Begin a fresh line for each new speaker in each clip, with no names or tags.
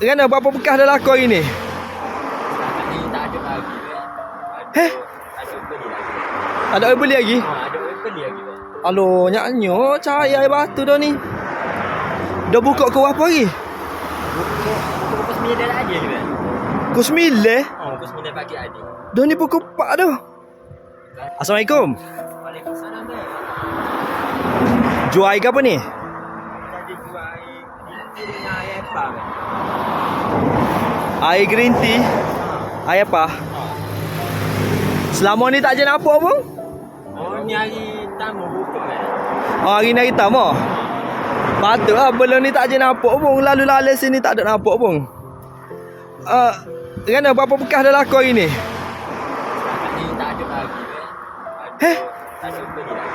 Kena berapa bekas dah laku hari ni?
Ni tak ada lagi. Ada,
Heh?
Ada beli lagi.
Ada orang beli lagi?
Ha, ada beli lagi.
Alo, nyaknyo cahaya air batu dah ni. Dah buka ke apa lagi?
Pukul pukul sembilan dah ada je kan.
Pukul 9.
Ha, pukul sembilan pagi ada.
Dah ni pukul 4 dah. Assalamualaikum.
Waalaikumsalam.
Jual air ke apa ni?
Tadi jual air green tea dengan air apa.
Air green tea. Air apa? Selama ni tak je nampak pun.
Oh ni hari tamu buka kan.
Oh, hari ni hari tamu. Patut lah belum ni tak je nampak pun. Lalu lalu sini tak ada nampak pun. Uh, kena berapa bekas dah laku hari ni?
Ni tak ada lagi. Ada,
Heh?
Ada beli lagi.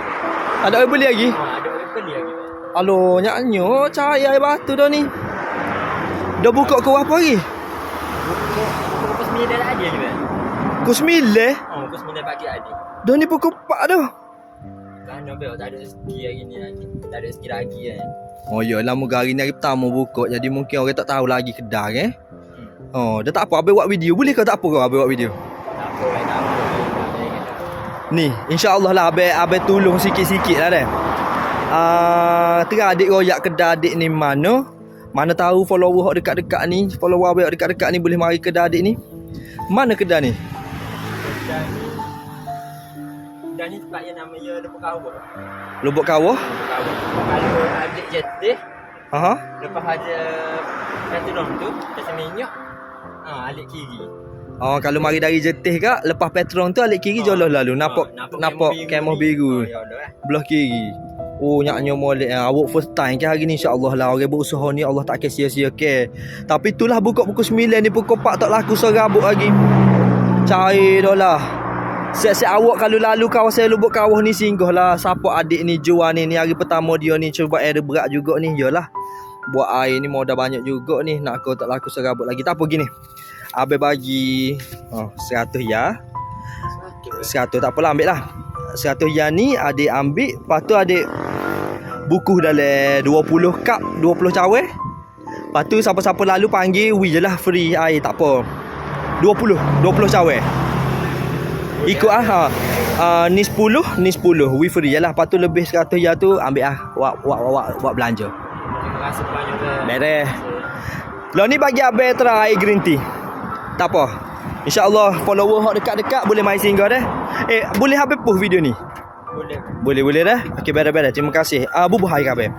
Ada orang beli lagi?
Ha, ada beli lagi.
Alo, nyaknyo cahaya air batu dah ni. Dah buka ke apa lagi?
Pukul pukul sembilan dah ada je kan.
Pukul 9.
Ha, pukul sembilan pagi ada.
Dah ni pukul 4 dah.
Kan Nobel tak ada rezeki hari ni lagi. Tak ada rezeki lagi kan.
Oh ya, lama hari ni hari pertama buka. Jadi mungkin orang tak tahu lagi kedai eh. Oh, dah tak apa. Abang buat video. Boleh ke tak apa kau abang buat video?
Tak apa kan, tak apa. Tak apa kan.
Ni, insya-Allah lah abang abang tolong sikit-sikit lah dah. Ah, uh, adik royak kedai adik ni mana? Mana tahu follower hok dekat-dekat ni, follower hok dekat-dekat ni boleh mari kedai adik ni. Mana kedai ni?
Dan ni Dan ni tempat yang nama dia Lepas Kawah
Lubuk Kawah.
Lepas Kawah Kalau ambil jetih
Aha.
Lepas ada Petrol tu Kasi minyak Ha, alik kiri
Oh, kalau mari dari Jetih kak, lepas Petron tu alik kiri
Oh.
joloh lalu. Nampak
Ha,
nampak kemah biru.
Oh, ya eh.
Belah kiri. Oh, nyaknya molek ah. Awak first time ke hari ni insya-Allah lah orang berusaha ni Allah tak sia-sia ke. Tapi itulah buka pukul 9 ni pukul 4 tak laku serabut lagi. Cair dah lah. Siap-siap awak kalau lalu kawasan lubuk kawah ni singgah lah. Siapa adik ni jual ni ni hari pertama dia ni cuba air berat juga ni. Yalah. Buat air ni modal banyak juga ni. Nak kau tak laku serabut lagi. Tak apa gini. Abang bagi oh, 100 ya.
Sakit
100 tak apalah ambil lah 100 yang ni adik ambil Lepas tu adik Bukuh dalam 20 cup 20 cawe Lepas tu siapa-siapa lalu panggil We je lah free air tak apa 20 20 cawe Ikut ah ha. Uh, ni 10 Ni 10 We free je lah Lepas tu lebih 100 yang tu Ambil ah Wak, wak, wak, wak, belanja
Terima kasih banyak dah
Beres Lo ni bagi abang try air green tea. Tak apa. InsyaAllah follower hok dekat-dekat boleh mai singgah dah. Eh, boleh habis push video ni?
Boleh
Boleh boleh dah. Okey beres-beres. Terima kasih. Ah uh, bubuh hai kabeh.